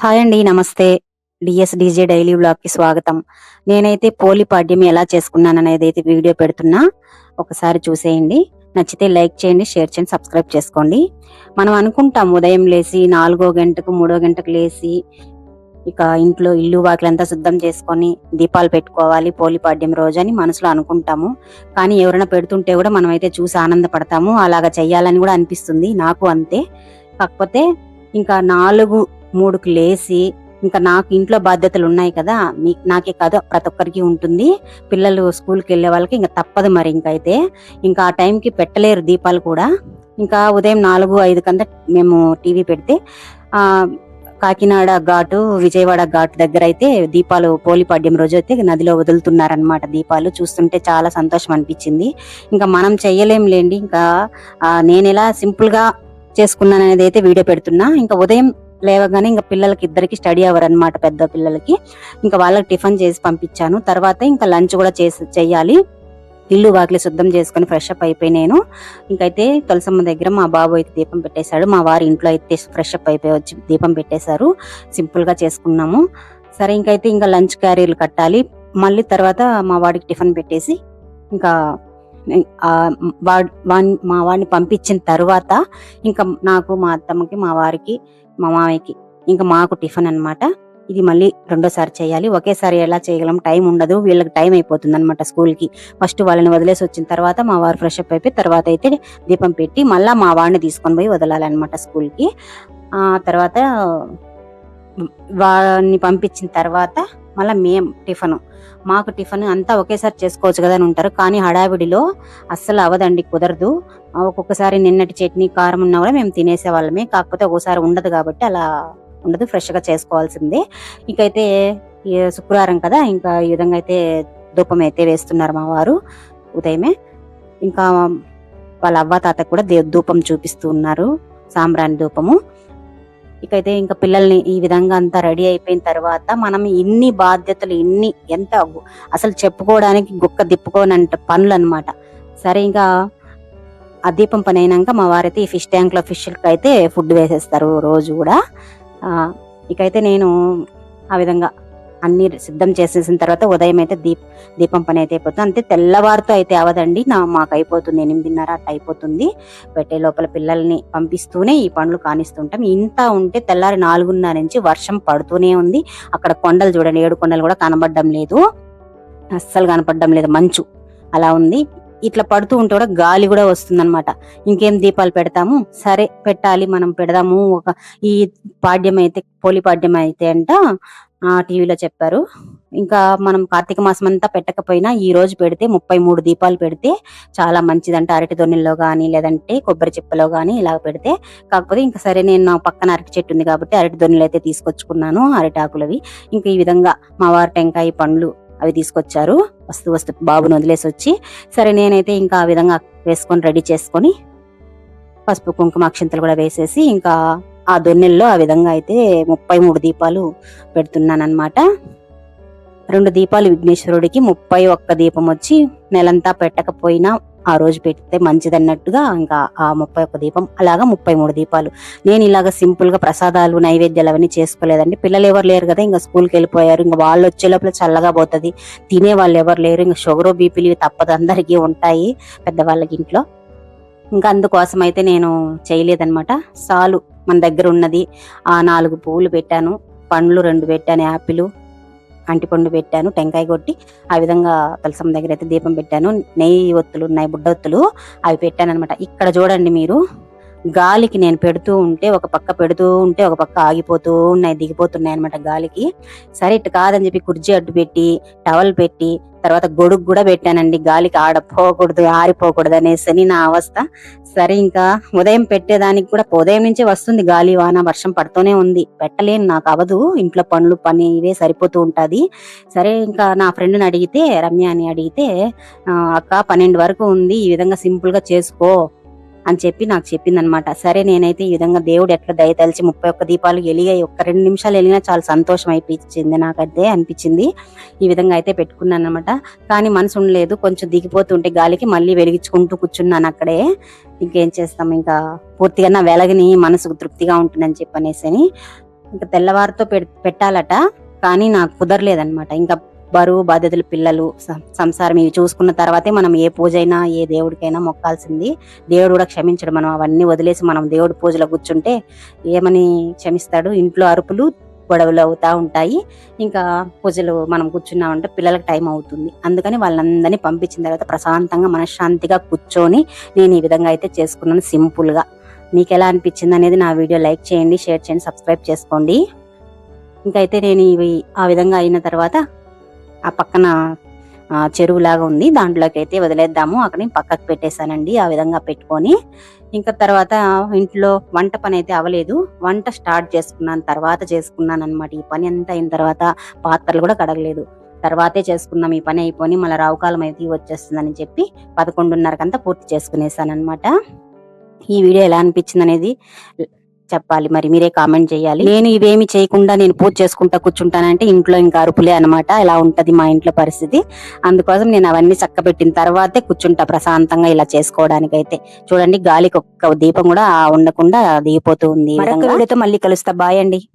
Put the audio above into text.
Hi అండి నమస్తే. DS DJ daily బ్లాగ్కి స్వాగతం. నేనైతే పోలి పాడ్యం ఎలా చేసుకున్నాను అనేది అయితే వీడియో పెడుతున్నా ఒకసారి చూసేయండి. నచ్చితే లైక్ చేయండి షేర్ చేయండి సబ్స్క్రైబ్ చేసుకోండి. మనం అనుకుంటాం ఉదయం లేచి నాలుగో గంటకు మూడో గంటకు లేచి ఇక ఇంట్లో ఇల్లు వాకిలంతా శుద్ధం చేసుకొని దీపాలు పెట్టుకోవాలి పోలి పాడ్యం రోజు అని మనసులో అనుకుంటాము. కానీ ఎవరైనా పెడుతుంటే కూడా మనం అయితే చూసి ఆనందపడతాము. అలాగా చెయ్యాలని కూడా అనిపిస్తుంది నాకు అంతే. కాకపోతే ఇంకా నాలుగు మూడుకు లేసి ఇంకా నాకు ఇంట్లో బాధ్యతలు ఉన్నాయి కదా మీ నాకే కాదు ప్రతి ఒక్కరికి ఉంటుంది. పిల్లలు స్కూల్కి వెళ్ళే వాళ్ళకి ఇంకా తప్పదు మరి ఇంకైతే. ఇంకా ఆ టైంకి పెట్టలేరు దీపాలు కూడా. ఇంకా ఉదయం నాలుగు ఐదు కంతా మేము టీవీ పెడితే ఆ కాకినాడ ఘాటు విజయవాడ ఘాట్ దగ్గర అయితే దీపాలు పోలిపాడ్యం రోజు అయితే నదిలో వదులుతున్నారనమాట దీపాలు. చూస్తుంటే చాలా సంతోషం అనిపించింది. ఇంకా మనం చెయ్యలేం లేండి. ఇంకా నేను ఎలా సింపుల్గా చేసుకున్నాననేది చేసుకున్నాను అనేది అయితే వీడియో పెడుతున్నా. ఇంకా ఉదయం లేవగానే ఇంకా పిల్లలకి ఇద్దరికి స్టడీ అవర్ అన్నమాట పెద్ద పిల్లలకి. ఇంకా వాళ్ళకి టిఫిన్ చేసి పంపించాను. తర్వాత ఇంకా లంచ్ కూడా చేసి చెయ్యాలి. ఇల్లు వాకిలి శుద్ధం చేసుకుని ఫ్రెష్ అప్ అయిపోయి నేను. ఇంకైతే తులసమ్మ దగ్గర మా బాబు అయితే దీపం పెట్టేశాడు. మా వారి ఇంట్లో అయితే ఫ్రెష్ అప్ అయిపోయి వచ్చి దీపం పెట్టేశారు. సింపుల్గా చేసుకున్నాము. సరే ఇంకైతే ఇంకా లంచ్ క్యారీలు కట్టాలి. మళ్ళీ తర్వాత మా వాడికి టిఫిన్ పెట్టేసి ఇంకా మా వాడిని పంపించిన తర్వాత ఇంకా నాకు మా అత్తమ్మకి మా వారికి మా మామయ్యకి ఇంకా మాకు టిఫిన్ అన్నమాట. ఇది మళ్ళీ రెండోసారి చేయాలి. ఒకేసారి ఎలా చేయగలం? టైం ఉండదు. వీళ్ళకి టైం అయిపోతుంది అనమాట స్కూల్కి. ఫస్ట్ వాళ్ళని వదిలేసి వచ్చిన తర్వాత మా వారు ఫ్రెష్ అప్ అయిపోయి తర్వాత అయితే దీపం పెట్టి మళ్ళీ మా వాడిని తీసుకొని పోయి వదలాలన్నమాట స్కూల్కి. ఆ తర్వాత వాడిని పంపించిన తర్వాత మళ్ళీ మేం టిఫిన్. మాకు టిఫిన్ అంతా ఒకేసారి చేసుకోవచ్చు కదా అని ఉంటారు. కానీ హడావిడిలో అస్సలు అవదండి కుదరదు. ఒక్కొక్కసారి నిన్నటి చట్నీ కారం ఉన్నా కూడా మేము తినేసే వాళ్ళమే కాకపోతే ఒక్కోసారి ఉండదు కాబట్టి అలా ఉండదు. ఫ్రెష్గా చేసుకోవాల్సిందే. ఇంకైతే ఈ శుక్రవారం కదా ఇంకా ఈ విధంగా అయితే ధూపం అయితే వేస్తున్నారు మా వారు ఉదయమే. ఇంకా వాళ్ళ అవ్వ తాత కూడా దే- ధూపం చూపిస్తూ ఉన్నారు. సాంబ్రాణి ధూపము. ఇకైతే ఇంకా పిల్లల్ని ఈ విధంగా అంతా రెడీ అయిపోయిన తర్వాత మనం ఇన్ని బాధ్యతలు ఇన్ని ఎంత అసలు చెప్పుకోవడానికి గుక్క దిప్పుకోనంట పనులు అనమాట సరే ఇంకా ఆ దీపం పని అయినాక మా వారైతే ఈ ఫిష్ ట్యాంక్లో అయితే ఫుడ్ వేసేస్తారు రోజు కూడా. ఇకైతే నేను ఆ విధంగా అన్ని సిద్ధం చేసేసిన తర్వాత ఉదయం అయితే దీప్ దీపం పని అయితే అయిపోతుంది. అంతే తెల్లవారుతో అయితే అవదండి నా మాకు అయిపోతుంది ఎనిమిదిన్నర అట్ట అయిపోతుంది. పెట్టే లోపల పిల్లల్ని పంపిస్తూనే ఈ పనులు కానిస్తుంటాం. ఇంత ఉంటే తెల్లారి నాలుగున్నర నుంచి వర్షం పడుతూనే ఉంది. అక్కడ కొండలు చూడండి. ఏడు కొండలు కూడా కనబడడం లేదు. అస్సలు కనపడడం లేదు. మంచు అలా ఉంది. ఇట్లా పడుతూ ఉంటే కూడా గాలి కూడా వస్తుందన్నమాట. ఇంకేం దీపాలు పెడతాము? సరే పెట్టాలి. మనం పెడదాము. ఒక ఈ పాడ్యం అయితే పోలి పాడ్యం అయితే అంట టీవీలో చెప్పారు. ఇంకా మనం కార్తీక మాసం అంతా పెట్టకపోయినా ఈ రోజు పెడితే ముప్పై మూడు దీపాలు పెడితే చాలా మంచిదంట. అరటి దొన్నెల్లో కానీ లేదంటే కొబ్బరి చిప్పలో కానీ ఇలా పెడితే. కాకపోతే ఇంకా సరే నేను నా పక్కన అరటి చెట్టు ఉంది కాబట్టి అరటి దొన్నెలు అయితే తీసుకొచ్చుకున్నాను అరటి ఆకులవి. ఇంకా ఈ విధంగా మా వారి టెంకాయ పండ్లు అవి తీసుకొచ్చారు. వస్తు వస్తు బాబుని వదిలేసి వచ్చి సరే నేనైతే ఇంకా ఆ విధంగా వేసుకొని రెడీ చేసుకొని పసుపు కుంకుమ అక్షింతలు కూడా వేసేసి ఇంకా ఆ దొన్నెల్లో ఆ విధంగా అయితే ముప్పై మూడు దీపాలు పెడుతున్నాను అనమాట రెండు దీపాలు విఘ్నేశ్వరుడికి ముప్పై ఒక్క దీపం వచ్చి నెలంతా పెట్టకపోయినా ఆ రోజు పెడితే మంచిదన్నట్టుగా ఇంకా ఆ ముప్పై ఒక్క దీపం అలాగా ముప్పై మూడు దీపాలు. నేను ఇలాగ సింపుల్గా ప్రసాదాలు నైవేద్యాలు అవన్నీ చేసుకోలేదండి. పిల్లలు ఎవరు లేరు కదా ఇంకా స్కూల్కి వెళ్ళిపోయారు. ఇంకా వాళ్ళు వచ్చే లోపల చల్లగా పోతుంది. తినే వాళ్ళు ఎవరు లేరు. ఇంకా షుగర్ బీపీలు తప్పదు అందరికీ ఉంటాయి పెద్దవాళ్ళకి ఇంట్లో. ఇంకా అందుకోసం అయితే నేను చేయలేదన్నమాట. సాలు మన దగ్గర ఉన్నది. ఆ నాలుగు పువ్వులు పెట్టాను. పండ్లు రెండు పెట్టాను యాపిల్ అంటిపండు పెట్టాను టెంకాయ కొట్టి ఆ విధంగా తులసం దగ్గర అయితే దీపం పెట్టాను. నెయ్యి ఒత్తులు ఉన్నాయి బుడ్డ ఒత్తులు అవి పెట్టాను అనమాట ఇక్కడ చూడండి మీరు. గాలికి నేను పెడుతూ ఉంటే ఒక పక్క పెడుతూ ఉంటే ఒక పక్క ఆగిపోతూ ఉన్నాయి దిగిపోతున్నాయి అనమాట గాలికి. సరే ఇటు కాదని చెప్పి కుర్చీ అడ్డు పెట్టి టవల్ పెట్టి తర్వాత గొడుగు కూడా పెట్టానండి. గాలికి ఆడపోకూడదు ఆరిపోకూడదు అనేసి అని నా అవస్థ. సరే ఇంకా ఉదయం పెట్టేదానికి కూడా ఉదయం నుంచే వస్తుంది గాలి వాన వర్షం పడుతూనే ఉంది. పెట్టలేను నాకు అవదు. ఇంట్లో పనులు పని ఇవే సరిపోతూ ఉంటుంది. సరే ఇంకా నా ఫ్రెండ్ని అడిగితే రమ్య అని అడిగితే అక్క పన్నెండు వరకు ఉంది. ఈ విధంగా సింపుల్గా చేసుకో. అని చెప్పి నాకు చెప్పింది అనమాట సరే నేనైతే ఈ విధంగా దేవుడు ఎట్లా దయతలిచి ముప్పై ఒక్క దీపాలు వెలిగాయి ఒక్క రెండు నిమిషాలు వెలిగినా చాలా సంతోషం అయిపించింది నాకైతే అనిపించింది. ఈ విధంగా అయితే పెట్టుకున్నాను అనమాట కానీ మనసు ఉండలేదు. కొంచెం దిగిపోతుంటే గాలికి మళ్ళీ వెలిగించుకుంటూ కూర్చున్నాను అక్కడే. ఇంకేం చేస్తాం? ఇంకా పూర్తిగా నా వెలగని మనసుకు తృప్తిగా ఉంటుందని చెప్పనేసి ఇంకా తెల్లవారితో పెట్టాలట. కానీ నాకు కుదరలేదనమాట ఇంకా బరువు బాధ్యతలు పిల్లలు సం- సంసారం ఇవి చూసుకున్న తర్వాతే మనం ఏ పూజ అయినా ఏ దేవుడికైనా మొక్కాల్సింది. దేవుడు కూడా క్షమించడు. మనం అవన్నీ వదిలేసి మనం దేవుడి పూజలో కూర్చుంటే ఏమని క్షమిస్తాడు? ఇంట్లో అరుపులు గొడవలు అవుతా ఉంటాయి. ఇంకా పూజలు మనం కూర్చున్నామంటే పిల్లలకు టైం అవుతుంది. అందుకని వాళ్ళందరినీ పంపించిన తర్వాత ప్రశాంతంగా మనశ్శాంతిగా కూర్చొని నేను ఈ విధంగా అయితే చేసుకున్నాను సింపుల్గా. మీకు ఎలా అనిపించింది అనేది నా వీడియో లైక్ చేయండి షేర్ చేయండి సబ్స్క్రైబ్ చేసుకోండి. ఇంకైతే నేను ఇవి ఆ విధంగా అయిన తర్వాత ఆ పక్కన చెరువులాగా ఉంది. దాంట్లోకి అయితే వదిలేద్దాము. అక్కడ నేను పక్కకు పెట్టేశానండి. ఆ విధంగా పెట్టుకొని ఇంకా తర్వాత ఇంట్లో వంట పని అయితే అవ్వలేదు. వంట స్టార్ట్ చేసుకున్నాను. తర్వాత చేసుకున్నాను అనమాట ఈ పని అంతా అయిన తర్వాత పాత్రలు కూడా కడగలేదు. తర్వాతే చేసుకున్నాం. ఈ పని అయిపోయి మళ్ళీ రావుకాలం అయితే వచ్చేస్తుందని చెప్పి పదకొండున్నరకంతా పూర్తి చేసుకునేసాను అనమాట ఈ వీడియో ఎలా అనిపించింది అనేది చెప్పాలి. మరి మీరే కామెంట్ చేయాలి. నేను ఇవేమి చేయకుండా నేను పూజ చేసుకుంటా కూర్చుంటానంటే ఇంట్లో ఇంకా అరుపులే అనమాట ఇలా ఉంటది మా ఇంట్లో పరిస్థితి? అందుకోసం నేను అవన్నీ చక్కబెట్టిన తర్వాతే కూర్చుంటా ప్రశాంతంగా ఇలా చేసుకోవడానికి అయితే చూడండి గాలికి ఒక్క దీపం కూడా ఉండకుండా దిగిపోతూ ఉంది మళ్ళీ కలుస్తా. బాయ్ అండి.